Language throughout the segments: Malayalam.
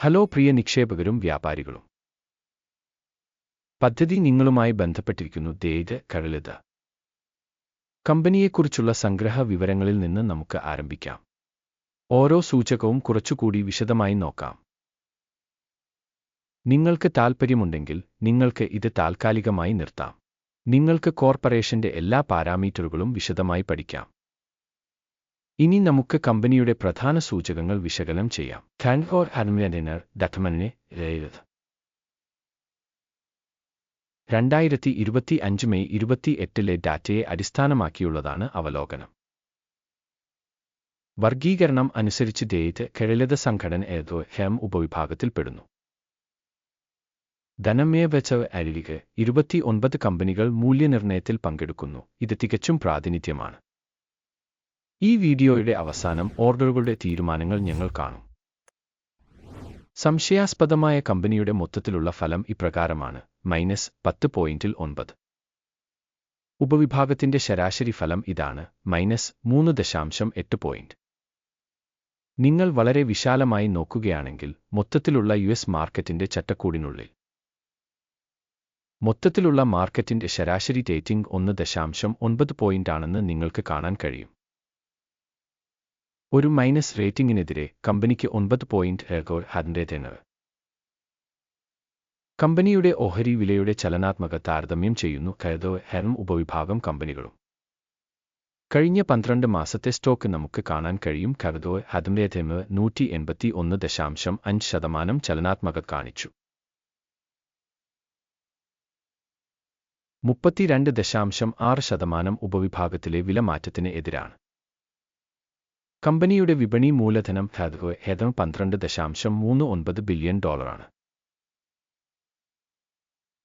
ഹലോ പ്രിയ നിക്ഷേപകരും വ്യാപാരികളും. പദ്ധതി നിങ്ങളുമായി ബന്ധപ്പെട്ടിരിക്കുന്നു ദേത് കഴലിത കമ്പനിയെക്കുറിച്ചുള്ള സംഗ്രഹ വിവരങ്ങളിൽ നിന്ന് നമുക്ക് ആരംഭിക്കാം. ഓരോ സൂചകവും കുറച്ചുകൂടി വിശദമായി നോക്കാം. നിങ്ങൾക്ക് താൽപ്പര്യമുണ്ടെങ്കിൽ നിങ്ങൾക്ക് ഇത് താൽക്കാലികമായി നിർത്താം. നിങ്ങൾക്ക് കോർപ്പറേഷന്റെ എല്ലാ പാരാമീറ്ററുകളും വിശദമായി പഠിക്കാം. ഇനി നമുക്ക് കമ്പനിയുടെ പ്രധാന സൂചകങ്ങൾ വിശകലനം ചെയ്യാം. താങ്ക് ഫോർ അഡ്മിനർ ഡത്തമനെ രണ്ടായിരത്തി ഇരുപത്തി അഞ്ച് മെയ് ഇരുപത്തി എട്ടിലെ ഡാറ്റയെ അടിസ്ഥാനമാക്കിയുള്ളതാണ് അവലോകനം. വർഗീകരണം അനുസരിച്ച് ഡേറ്റ് കിഴലത സംഘടന ഏതോ ഹെം ഉപവിഭാഗത്തിൽപ്പെടുന്നു ധനമേ വെച്ച അരികെ ഇരുപത്തി ഒൻപത് കമ്പനികൾ മൂല്യനിർണയത്തിൽ പങ്കെടുക്കുന്നു. ഇത് തികച്ചും പ്രാതിനിധ്യമാണ്. ഈ വീഡിയോയുടെ അവസാനം ഓർഡറുകളുടെ തീരുമാനങ്ങൾ ഞങ്ങൾ കാണും. സംശയാസ്പദമായ കമ്പനിയുടെ മൊത്തത്തിലുള്ള ഫലം ഇപ്രകാരമാണ്. മൈനസ് പത്ത് പോയിന്റിൽ ഒൻപത്. ഉപവിഭാഗത്തിന്റെ ശരാശരി ഫലം ഇതാണ്. മൈനസ് മൂന്ന് ദശാംശം എട്ട് പോയിന്റ്. നിങ്ങൾ വളരെ വിശാലമായി നോക്കുകയാണെങ്കിൽ മൊത്തത്തിലുള്ള യു എസ് മാർക്കറ്റിന്റെ ചട്ടക്കൂടിനുള്ളിൽ. മൊത്തത്തിലുള്ള മാർക്കറ്റിന്റെ ശരാശരി റേറ്റിംഗ് ഒന്ന് ദശാംശം ഒൻപത് പോയിന്റാണെന്ന് നിങ്ങൾക്ക് കാണാൻ കഴിയും. ഒരു മൈനസ് റേറ്റിംഗിനെതിരെ കമ്പനിക്ക് ഒൻപത് പോയിന്റ് ഏകോർ ഹൺഡ്രഡ് കമ്പനിയുടെ ഓഹരി വിലയുടെ ചലനാത്മക താരതമ്യം ചെയ്യുന്നു കരുതോ ഹെർം ഉപവിഭാഗം കമ്പനികളും. കഴിഞ്ഞ പന്ത്രണ്ട് മാസത്തെ സ്റ്റോക്ക് നമുക്ക് കാണാൻ കഴിയും കരുതോ ഹദംരേഥമ് നൂറ്റി എൺപത്തി ഒന്ന് ദശാംശം അഞ്ച് ശതമാനം ചലനാത്മക കാണിച്ചു. മുപ്പത്തിരണ്ട് ദശാംശം ആറ് ശതമാനം ഉപവിഭാഗത്തിലെ വിലമാറ്റത്തിന് എതിരാണ്. കമ്പനിയുടെ വിപണി മൂലധനം ഏതം പന്ത്രണ്ട് ദശാംശം മൂന്ന് ഒൻപത് ബില്യൺ ഡോളറാണ്.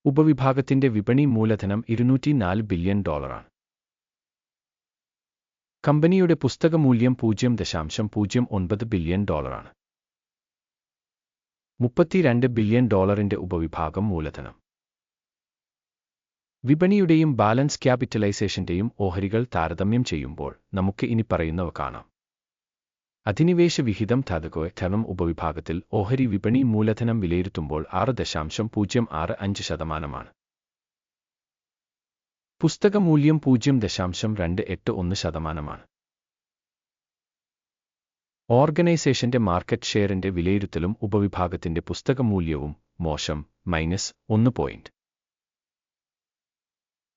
ഉപവിഭാഗത്തിന്റെ വിപണി മൂലധനം ഇരുന്നൂറ്റിനാല് ബില്യൺ ഡോളറാണ്. കമ്പനിയുടെ പുസ്തക മൂല്യം പൂജ്യം ദശാംശം പൂജ്യം ഒൻപത് ബില്യൺ ഡോളറാണ്. മുപ്പത്തിരണ്ട് ബില്യൺ ഡോളറിന്റെ ഉപവിഭാഗം മൂലധനം. വിപണിയുടെയും ബാലൻസ് ക്യാപിറ്റലൈസേഷന്റെയും ഓഹരികൾ താരതമ്യം ചെയ്യുമ്പോൾ നമുക്ക് ഇനി പറയുന്നവ കാണാം. അധിനിവേശ വിഹിതം ധാതുകോ ധനം ഉപവിഭാഗത്തിൽ ഓഹരി വിപണി മൂലധനം വിലയിരുത്തുമ്പോൾ ആറ് ദശാംശം പൂജ്യം ആറ് അഞ്ച് ശതമാനമാണ്. പുസ്തക മൂല്യം പൂജ്യം ദശാംശം രണ്ട് എട്ട് ഒന്ന് ശതമാനമാണ്. ഓർഗനൈസേഷന്റെ മാർക്കറ്റ് ഷെയറിന്റെ വിലയിരുത്തലും ഉപവിഭാഗത്തിന്റെ പുസ്തക മൂല്യവും മോശം മൈനസ് ഒന്ന് പോയിന്റ്.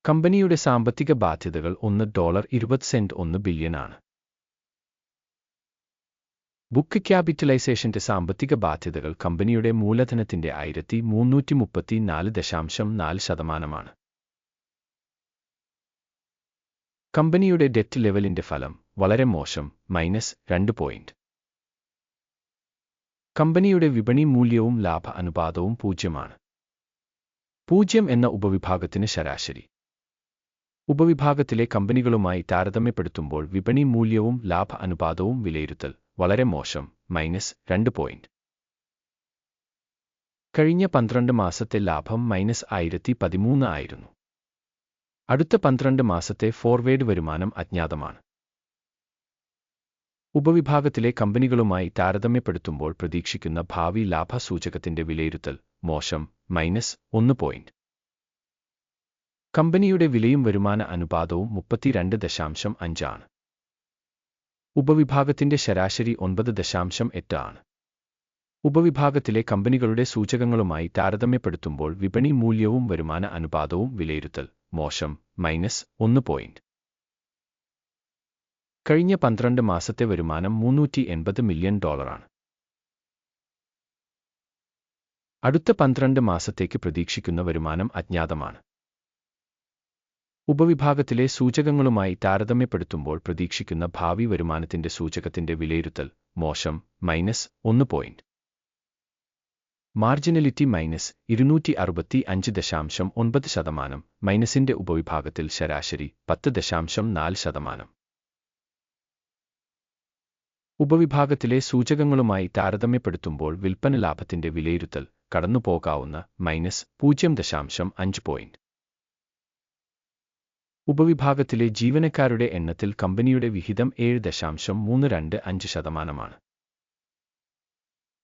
കമ്പനിയുടെ സാമ്പത്തിക ബാധ്യതകൾ ഒന്ന് ഡോളർ ഇരുപത് സെന്റ് ഒന്ന് ബില്യനാണ്. ബുക്ക് ക്യാപിറ്റലൈസേഷന്റെ സാമ്പത്തിക ബാധ്യതകൾ കമ്പനിയുടെ മൂലധനത്തിന്റെ ആയിരത്തി മുന്നൂറ്റി മുപ്പത്തി നാല് ദശാംശം നാല് ശതമാനമാണ്. കമ്പനിയുടെ ഡെറ്റ് ലെവലിന്റെ ഫലം വളരെ മോശം മൈനസ് രണ്ട് പോയിന്റ്. കമ്പനിയുടെ വിപണി മൂല്യവും ലാഭ അനുപാതവും പൂജ്യമാണ്. പൂജ്യം എന്ന ഉപവിഭാഗത്തിന് ശരാശരി. ഉപവിഭാഗത്തിലെ കമ്പനികളുമായി താരതമ്യപ്പെടുത്തുമ്പോൾ വിപണി മൂല്യവും ലാഭ അനുപാതവും വിലയിരുത്തൽ. വളരെ മോശം മൈനസ് രണ്ട് പോയിന്റ് കഴിഞ്ഞ പന്ത്രണ്ട് മാസത്തെ ലാഭം മൈനസ് ആയിരത്തി പതിമൂന്ന് ആയിരുന്നു. അടുത്ത പന്ത്രണ്ട് മാസത്തെ ഫോർവേഡ് വരുമാനം അജ്ഞാതമാണ്. ഉപവിഭാഗത്തിലെ കമ്പനികളുമായി താരതമ്യപ്പെടുത്തുമ്പോൾ പ്രതീക്ഷിക്കുന്ന ഭാവി ലാഭ സൂചകത്തിന്റെ വിലയിരുത്തൽ മോശം മൈനസ് ഒന്ന് പോയിന്റ് കമ്പനിയുടെ വിലയും വരുമാന അനുപാതവും മുപ്പത്തിരണ്ട് ദശാംശം അഞ്ചാണ്. ഉപവിഭാഗത്തിന്റെ ശരാശരി ഒൻപത് ദശാംശം എട്ട് ആണ്. ഉപവിഭാഗത്തിലെ കമ്പനികളുടെ സൂചകങ്ങളുമായി താരതമ്യപ്പെടുത്തുമ്പോൾ വിപണി മൂല്യവും വരുമാന അനുപാതവും വിലയിരുത്തൽ മോശം മൈനസ് ഒന്ന് പോയിന്റ്. കഴിഞ്ഞ പന്ത്രണ്ട് മാസത്തെ വരുമാനം മുന്നൂറ്റി എൺപത് മില്യൺ ഡോളറാണ് അടുത്ത പന്ത്രണ്ട് മാസത്തേക്ക് പ്രതീക്ഷിക്കുന്ന വരുമാനം അജ്ഞാതമാണ്. ഉപവിഭാഗത്തിലെ സൂചകങ്ങളുമായി താരതമ്യപ്പെടുത്തുമ്പോൾ പ്രതീക്ഷിക്കുന്ന ഭാവി വരുമാനത്തിന്റെ സൂചകത്തിന്റെ വിലയിരുത്തൽ മോശം മൈനസ് ഒന്ന് പോയിന്റ് മാർജിനലിറ്റി മൈനസ് ഇരുന്നൂറ്റി അറുപത്തി അഞ്ച് ദശാംശം ഒൻപത് ശതമാനം മൈനസിന്റെ ഉപവിഭാഗത്തിൽ ശരാശരി പത്ത് ദശാംശം നാല് ശതമാനം. ഉപവിഭാഗത്തിലെ സൂചകങ്ങളുമായി താരതമ്യപ്പെടുത്തുമ്പോൾ വിൽപ്പന ലാഭത്തിന്റെ വിലയിരുത്തൽ കടന്നുപോകാവുന്ന മൈനസ് പൂജ്യം ദശാംശം അഞ്ച് പോയിന്റ് ഉപവിഭാഗത്തിലെ ജീവനക്കാരുടെ എണ്ണത്തിൽ കമ്പനിയുടെ വിഹിതം ഏഴ് ദശാംശം മൂന്ന് രണ്ട് അഞ്ച് ശതമാനമാണ്.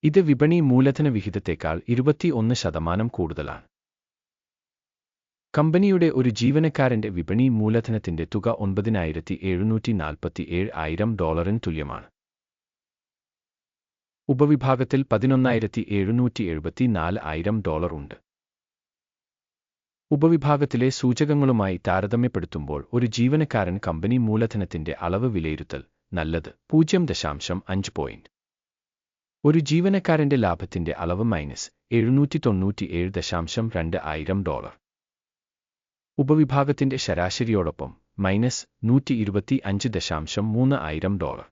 ഇത് വിപണി മൂലധന വിഹിതത്തേക്കാൾ ഇരുപത്തിയൊന്ന് ശതമാനം കൂടുതലാണ്. കമ്പനിയുടെ ഒരു ജീവനക്കാരന്റെ വിപണി മൂലധനത്തിന്റെ തുക ഒൻപതിനായിരത്തി എഴുന്നൂറ്റി നാൽപ്പത്തി ഏഴ് ആയിരം ഡോളറിന് തുല്യമാണ്. ഉപവിഭാഗത്തിൽ പതിനൊന്നായിരത്തി എഴുന്നൂറ്റി എഴുപത്തി നാല് ആയിരം ഡോളർ ഉണ്ട്. ഉപവിഭാഗത്തിലെ സൂചകങ്ങളുമായി താരതമ്യപ്പെടുത്തുമ്പോൾ ഒരു ജീവനക്കാരൻ കമ്പനി മൂലധനത്തിന്റെ അളവ് വിലയിരുത്തൽ നല്ലത്. പൂജ്യം ദശാംശം അഞ്ച് പോയിന്റ് ഒരു ജീവനക്കാരന്റെ ലാഭത്തിന്റെ അളവ് മൈനസ് എഴുന്നൂറ്റി തൊണ്ണൂറ്റിയേഴ് ദശാംശം രണ്ട് ആയിരം ഡോളർ ഉപവിഭാഗത്തിന്റെ ശരാശരിയോടൊപ്പം മൈനസ് നൂറ്റി ഇരുപത്തി അഞ്ച് ദശാംശം മൂന്ന് ആയിരം ഡോളർ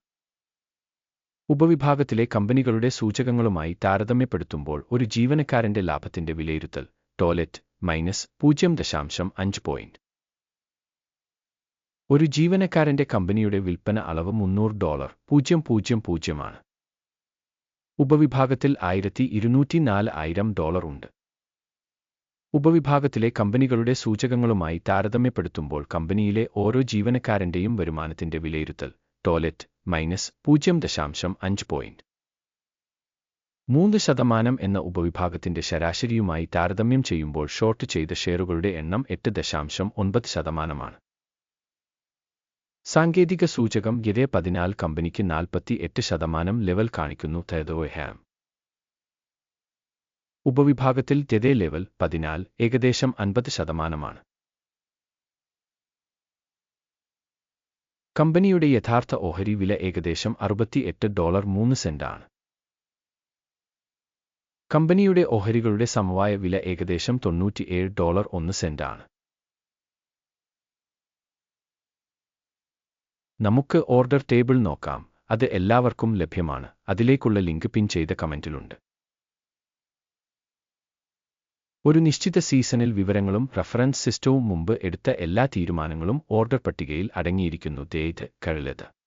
ഉപവിഭാഗത്തിലെ കമ്പനികളുടെ സൂചകങ്ങളുമായി താരതമ്യപ്പെടുത്തുമ്പോൾ ഒരു ജീവനക്കാരന്റെ ലാഭത്തിന്റെ വിലയിരുത്തൽ ടോയ്ലറ്റ് മൈനസ് പൂജ്യം ദശാംശം അഞ്ച് പോയിന്റ് ഒരു ജീവനക്കാരന്റെ കമ്പനിയുടെ വിൽപ്പന അളവ് മുന്നൂറ് ഡോളർ പൂജ്യം പൂജ്യം പൂജ്യമാണ് ഉപവിഭാഗത്തിൽ ആയിരത്തി ഇരുന്നൂറ്റി നാല് ആയിരം ഡോളർ ഉണ്ട്. ഉപവിഭാഗത്തിലെ കമ്പനികളുടെ സൂചകങ്ങളുമായി താരതമ്യപ്പെടുത്തുമ്പോൾ കമ്പനിയിലെ ഓരോ ജീവനക്കാരന്റെയും വരുമാനത്തിന്റെ വിലയിരുത്തൽ ടോയ്ലറ്റ് മൈനസ് പൂജ്യം ദശാംശം അഞ്ച് പോയിന്റ് മൂന്ന് ശതമാനം എന്ന ഉപവിഭാഗത്തിന്റെ ശരാശരിയുമായി താരതമ്യം ചെയ്യുമ്പോൾ ഷോർട്ട് ചെയ്ത ഷെയറുകളുടെ എണ്ണം എട്ട് ദശാംശം ഒൻപത് ശതമാനമാണ്. സാങ്കേതിക സൂചകം ഗിരെ പതിനാല് കമ്പനിക്ക് നാൽപ്പത്തി എട്ട് ശതമാനം ലെവൽ കാണിക്കുന്നു തെതോഹാം ഉപവിഭാഗത്തിൽ തെതേ ലെവൽ പതിനാല് ഏകദേശം അൻപത് ശതമാനമാണ്. കമ്പനിയുടെ യഥാർത്ഥ ഓഹരി വില ഏകദേശം അറുപത്തിയെട്ട് ഡോളർ മൂന്ന് സെന്റാണ്. കമ്പനിയുടെ ഓഹരികളുടെ സമവായ വില ഏകദേശം തൊണ്ണൂറ്റിയേഴ് ഡോളർ ഒന്ന് സെന്റാണ് നമുക്ക് ഓർഡർ ടേബിൾ നോക്കാം. അത് എല്ലാവർക്കും ലഭ്യമാണ്. അതിലേക്കുള്ള ലിങ്ക് പിൻ ചെയ്ത കമന്റിലുണ്ട്. ഒരു നിശ്ചിത സീസണിൽ വിവരങ്ങളും റഫറൻസ് സിസ്റ്റവും മുമ്പ് എടുത്ത എല്ലാ തീരുമാനങ്ങളും ഓർഡർ പട്ടികയിൽ അടങ്ങിയിരിക്കുന്നു. ദേത് കഴലത്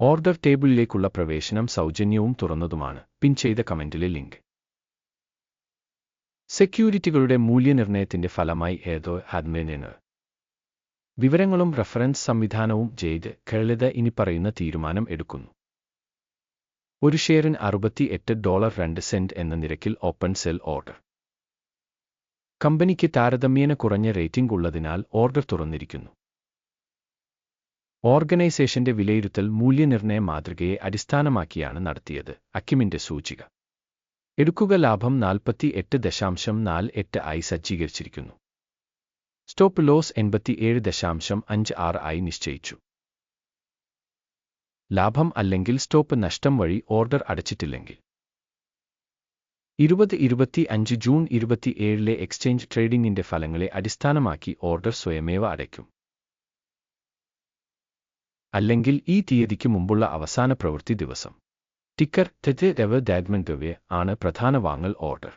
ഓർഡർ ടേബിളിലേക്കുള്ള പ്രവേശനം സൗജന്യവും തുറന്നതുമാണ്. പിൻ ചെയ്ത കമന്റിലെ ലിങ്ക്. സെക്യൂരിറ്റികളുടെ മൂല്യനിർണയത്തിന്റെ ഫലമായി ഏതോ അഡ്മിനിന് വിവരങ്ങളും റഫറൻസ് സംവിധാനവും ജെയ്ത് കേളിത ഇനി പറയുന്ന തീരുമാനം എടുക്കുന്നു. ഒരു ഷെയറിന് അറുപത്തി എട്ട് ഡോളർ രണ്ട് സെന്റ് എന്ന നിരക്കിൽ ഓപ്പൺ സെൽ ഓർഡർ. കമ്പനിക്ക് താരതമ്യേന കുറഞ്ഞ റേറ്റിംഗ് ഉള്ളതിനാൽ ഓർഡർ തുറന്നിരിക്കുന്നു. ഓർഗനൈസേഷന്റെ വിലയിരുത്തൽ മൂല്യനിർണയ മാതൃകയെ അടിസ്ഥാനമാക്കിയാണ് നടത്തിയത് അക്കിമിന്റെ സൂചിക. എടുക്കുക ലാഭം നാൽപ്പത്തി എട്ട് ദശാംശം നാല് എട്ട് ആയി സജ്ജീകരിച്ചിരിക്കുന്നു. സ്റ്റോപ്പ് ലോസ് എൺപത്തിയേഴ് ദശാംശം അഞ്ച് ആറ് ആയി നിശ്ചയിച്ചു. ലാഭം അല്ലെങ്കിൽ സ്റ്റോപ്പ് നഷ്ടം വഴി ഓർഡർ അടച്ചിട്ടില്ലെങ്കിൽ. ഇരുപത് ഇരുപത്തി അഞ്ച് ജൂൺ ഇരുപത്തിയേഴിലെ എക്സ്ചേഞ്ച് ട്രേഡിംഗിന്റെ ഫലങ്ങളെ അടിസ്ഥാനമാക്കി ഓർഡർ സ്വയമേവ അടയ്ക്കും. അല്ലെങ്കിൽ ഈ തീയതിക്ക് മുമ്പുള്ള അവസാന പ്രവൃത്തി ദിവസം. ടിക്കർ തെറ്റ് രവ ഗവ്യ ആണ് പ്രധാന വാങ്ങൽ ഓർഡർ.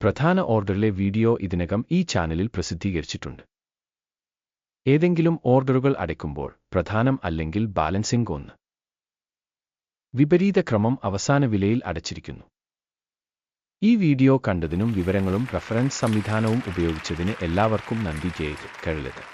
പ്രധാന ഓർഡറിലെ വീഡിയോ ഇതിനകം ഈ ചാനലിൽ പ്രസിദ്ധീകരിച്ചിട്ടുണ്ട്. ഏതെങ്കിലും ഓർഡറുകൾ അടയ്ക്കുമ്പോൾ പ്രധാനം അല്ലെങ്കിൽ ബാലൻസിംഗ് ഒന്ന്. വിപരീത ക്രമം അവസാന വിലയിൽ അടച്ചിരിക്കുന്നു. ഈ വീഡിയോ കണ്ടതിനും വിവരങ്ങളും റഫറൻസ് സംവിധാനവും ഉപയോഗിച്ചതിന് എല്ലാവർക്കും നന്ദി ചെയ്ത് കഴിയത്